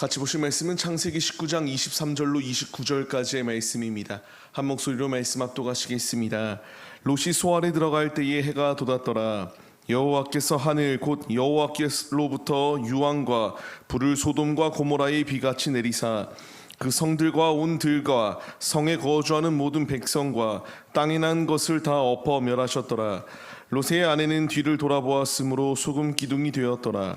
같이 보실 말씀은 창세기 19장 23절로 29절까지의 말씀입니다. 한 목소리로 말씀 압도하시겠습니다. 롯이 소알에 들어갈 때에 해가 돋았더라. 여호와께서 하늘 곧 여호와께로부터 유황과 불을 소돔과 고모라의 비같이 내리사 그 성들과 온 들과 성에 거주하는 모든 백성과 땅에 난 것을 다 엎어 멸하셨더라. 롯의 아내는 뒤를 돌아보았으므로 소금 기둥이 되었더라.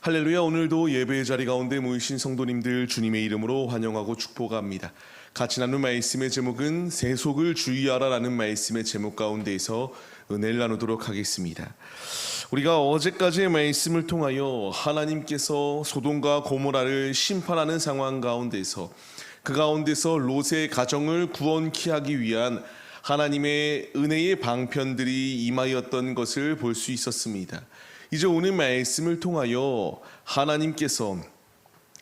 할렐루야 오늘도 예배의 자리 가운데 모이신 성도님들 주님의 이름으로 환영하고 축복합니다. 같이 나눈 말씀의 제목은 세속을 주의하라라는 말씀의 제목 가운데에서 은혜를 나누도록 하겠습니다. 우리가 어제까지의 말씀을 통하여 하나님께서 소돔과 고모라를 심판하는 상황 가운데서 그 가운데서 롯의 가정을 구원케 하기 위한 하나님의 은혜의 방편들이 임하였던 것을 볼 수 있었습니다. 이제 오늘 말씀을 통하여 하나님께서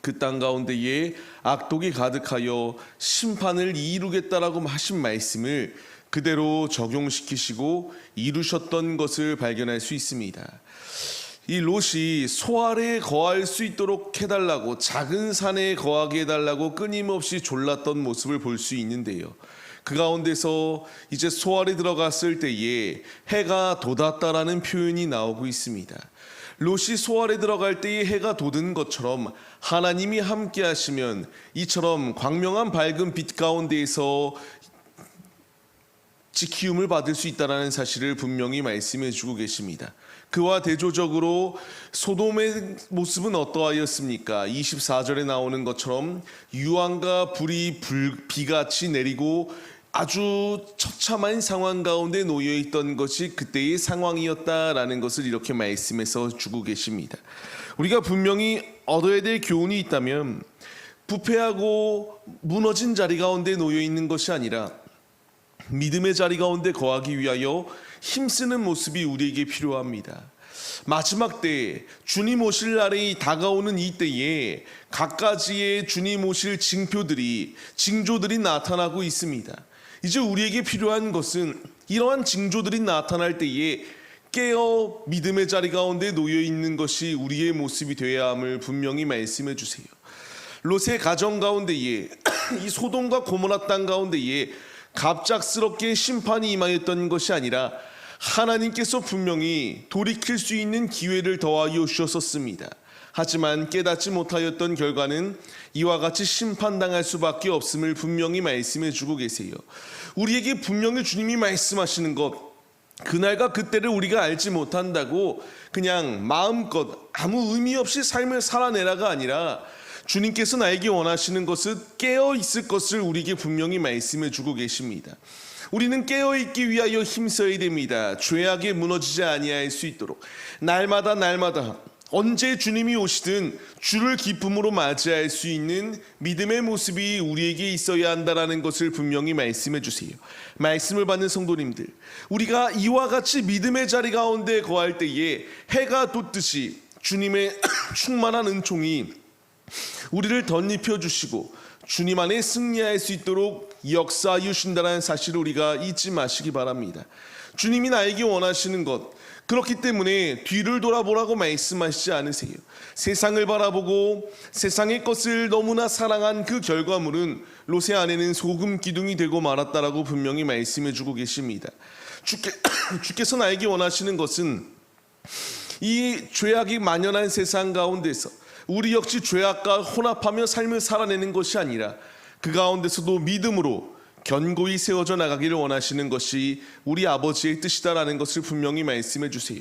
그 땅 가운데에 악독이 가득하여 심판을 이루겠다라고 하신 말씀을 그대로 적용시키시고 이루셨던 것을 발견할 수 있습니다. 이 롯이 소알에 거할 수 있도록 해달라고 작은 산에 거하게 해달라고 끊임없이 졸랐던 모습을 볼 수 있는데요. 그 가운데서 이제 소알에 들어갔을 때에 해가 돋았다라는 표현이 나오고 있습니다. 롯이 소알에 들어갈 때에 해가 돋은 것처럼 하나님이 함께 하시면 이처럼 광명한 밝은 빛 가운데에서 지키움을 받을 수 있다라는 사실을 분명히 말씀해 주고 계십니다. 그와 대조적으로 소돔의 모습은 어떠하였습니까? 24절에 나오는 것처럼 유황과 불이 불, 비같이 내리고 아주 처참한 상황 가운데 놓여 있던 것이 그때의 상황이었다라는 것을 이렇게 말씀해서 주고 계십니다. 우리가 분명히 얻어야 될 교훈이 있다면 부패하고 무너진 자리 가운데 놓여 있는 것이 아니라 믿음의 자리 가운데 거하기 위하여 힘쓰는 모습이 우리에게 필요합니다. 마지막 때 주님 오실 날이 다가오는 이 때에 각가지의 주님 오실 징표들이 징조들이 나타나고 있습니다. 이제 우리에게 필요한 것은 이러한 징조들이 나타날 때에 깨어 믿음의 자리 가운데 놓여 있는 것이 우리의 모습이 되어야 함을 분명히 말씀해 주세요. 롯의 가정 가운데에 이 소돔과 고모라 땅 가운데에 갑작스럽게 심판이 임하였던 것이 아니라 하나님께서 분명히 돌이킬 수 있는 기회를 더하여 주셨었습니다. 하지만 깨닫지 못하였던 결과는 이와 같이 심판당할 수밖에 없음을 분명히 말씀해 주고 계세요. 우리에게 분명히 주님이 말씀하시는 것, 그날과 그때를 우리가 알지 못한다고 그냥 마음껏 아무 의미 없이 삶을 살아내라가 아니라 주님께서 나에게 원하시는 것은 깨어 있을 것을 우리에게 분명히 말씀해 주고 계십니다. 우리는 깨어 있기 위하여 힘써야 됩니다. 죄악에 무너지지 아니할 수 있도록 날마다 날마다 언제 주님이 오시든 주를 기쁨으로 맞이할 수 있는 믿음의 모습이 우리에게 있어야 한다라는 것을 분명히 말씀해 주세요. 말씀을 받는 성도님들, 우리가 이와 같이 믿음의 자리 가운데 거할 때에 해가 돋듯이 주님의 충만한 은총이 우리를 덧입혀 주시고 주님 안에 승리할 수 있도록 역사하여 주신다는 사실을 우리가 잊지 마시기 바랍니다. 주님이 나에게 원하시는 것 그렇기 때문에 뒤를 돌아보라고 말씀하시지 않으세요. 세상을 바라보고 세상의 것을 너무나 사랑한 그 결과물은 롯의 아내는 소금 기둥이 되고 말았다라고 분명히 말씀해 주고 계십니다. 주께, 주께서 나에게 원하시는 것은 이 죄악이 만연한 세상 가운데서 우리 역시 죄악과 혼합하며 삶을 살아내는 것이 아니라 그 가운데서도 믿음으로 견고히 세워져 나가기를 원하시는 것이 우리 아버지의 뜻이다라는 것을 분명히 말씀해 주세요.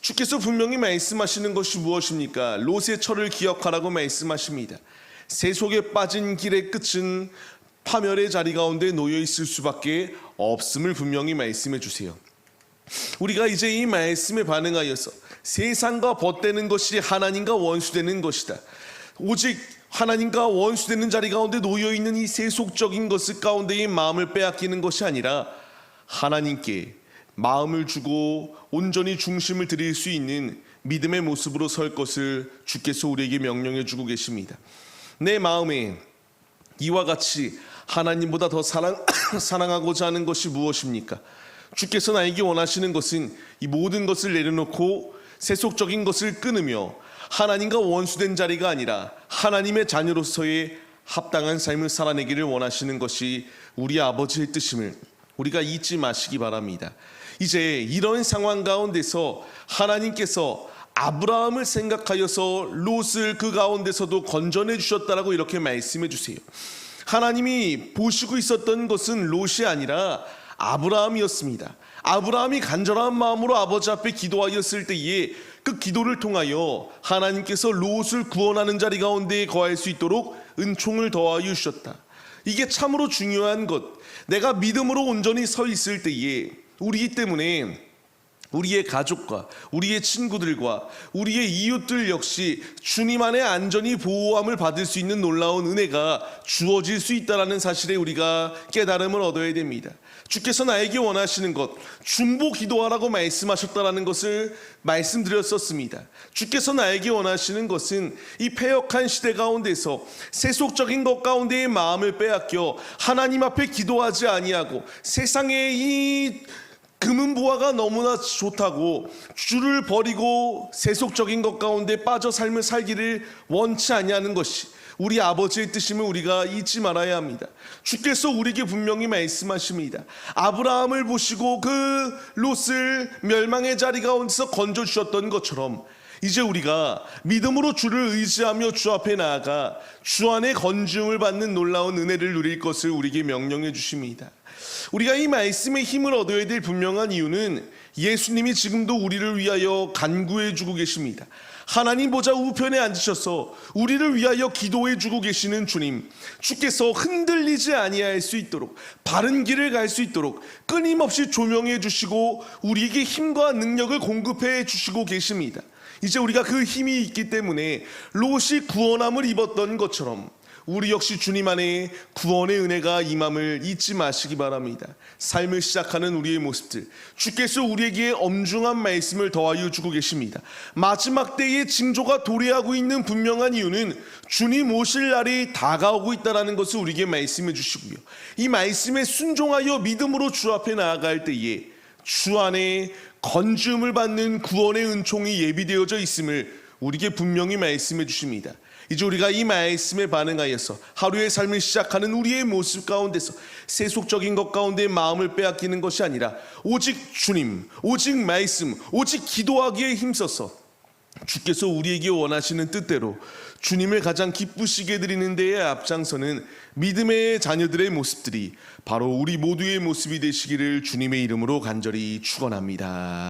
주께서 분명히 말씀하시는 것이 무엇입니까? 롯의 철을 기억하라고 말씀하십니다. 세속에 빠진 길의 끝은 파멸의 자리 가운데 놓여 있을 수밖에 없음을 분명히 말씀해 주세요. 우리가 이제 이 말씀에 반응하여서 세상과 벗되는 것이 하나님과 원수되는 것이다. 오직 하나님과 원수되는 자리 가운데 놓여 있는 이 세속적인 것을 가운데의 마음을 빼앗기는 것이 아니라 하나님께 마음을 주고 온전히 중심을 드릴 수 있는 믿음의 모습으로 설 것을 주께서 우리에게 명령해 주고 계십니다. 내 마음에 이와 같이 하나님보다 더 사랑, 사랑하고자 하는 것이 무엇입니까? 주께서 나에게 원하시는 것은 이 모든 것을 내려놓고 세속적인 것을 끊으며 하나님과 원수된 자리가 아니라 하나님의 자녀로서의 합당한 삶을 살아내기를 원하시는 것이 우리 아버지의 뜻임을 우리가 잊지 마시기 바랍니다. 이제 이런 상황 가운데서 하나님께서 아브라함을 생각하여서 롯을 그 가운데서도 건져내 주셨다라고 이렇게 말씀해 주세요. 하나님이 보시고 있었던 것은 롯이 아니라 아브라함이었습니다. 아브라함이 간절한 마음으로 아버지 앞에 기도하였을 때에 그 기도를 통하여 하나님께서 롯을 구원하는 자리 가운데 거할 수 있도록 은총을 더하여 주셨다. 이게 참으로 중요한 것. 내가 믿음으로 온전히 서 있을 때에 우리 때문에 우리의 가족과 우리의 친구들과 우리의 이웃들 역시 주님 안에 안전히 보호함을 받을 수 있는 놀라운 은혜가 주어질 수 있다라는 사실에 우리가 깨달음을 얻어야 됩니다. 주께서 나에게 원하시는 것 중보 기도하라고 말씀하셨다라는 것을 말씀드렸었습니다. 주께서 나에게 원하시는 것은 이 패역한 시대 가운데서 세속적인 것 가운데의 마음을 빼앗겨 하나님 앞에 기도하지 아니하고 세상의 이 금은 부화가 너무나 좋다고 주를 버리고 세속적인 것 가운데 빠져 삶을 살기를 원치 아니하는 것이 우리 아버지의 뜻임을 우리가 잊지 말아야 합니다. 주께서 우리에게 분명히 말씀하십니다. 아브라함을 보시고 그 롯을 멸망의 자리 가운데서 건져 주셨던 것처럼 이제 우리가 믿음으로 주를 의지하며 주 앞에 나아가 주 안에 건중을 받는 놀라운 은혜를 누릴 것을 우리에게 명령해 주십니다. 우리가 이 말씀의 힘을 얻어야 될 분명한 이유는 예수님이 지금도 우리를 위하여 간구해 주고 계십니다. 하나님 보좌 우편에 앉으셔서 우리를 위하여 기도해 주고 계시는 주님, 주께서 흔들리지 아니할 수 있도록 바른 길을 갈 수 있도록 끊임없이 조명해 주시고 우리에게 힘과 능력을 공급해 주시고 계십니다. 이제 우리가 그 힘이 있기 때문에 롯이 구원함을 입었던 것처럼 우리 역시 주님 안에 구원의 은혜가 임함을 잊지 마시기 바랍니다. 삶을 시작하는 우리의 모습들, 주께서 우리에게 엄중한 말씀을 더하여 주고 계십니다. 마지막 때의 징조가 도래하고 있는 분명한 이유는 주님 오실 날이 다가오고 있다라는 것을 우리에게 말씀해 주시고요. 이 말씀에 순종하여 믿음으로 주 앞에 나아갈 때에 주 안에 건줌을 받는 구원의 은총이 예비되어져 있음을 우리에게 분명히 말씀해 주십니다. 이제 우리가 이 말씀에 반응하여서 하루의 삶을 시작하는 우리의 모습 가운데서 세속적인 것 가운데 마음을 빼앗기는 것이 아니라 오직 주님, 오직 말씀, 오직 기도하기에 힘써서 주께서 우리에게 원하시는 뜻대로 주님을 가장 기쁘시게 드리는 데에 앞장서는 믿음의 자녀들의 모습들이 바로 우리 모두의 모습이 되시기를 주님의 이름으로 간절히 축원합니다.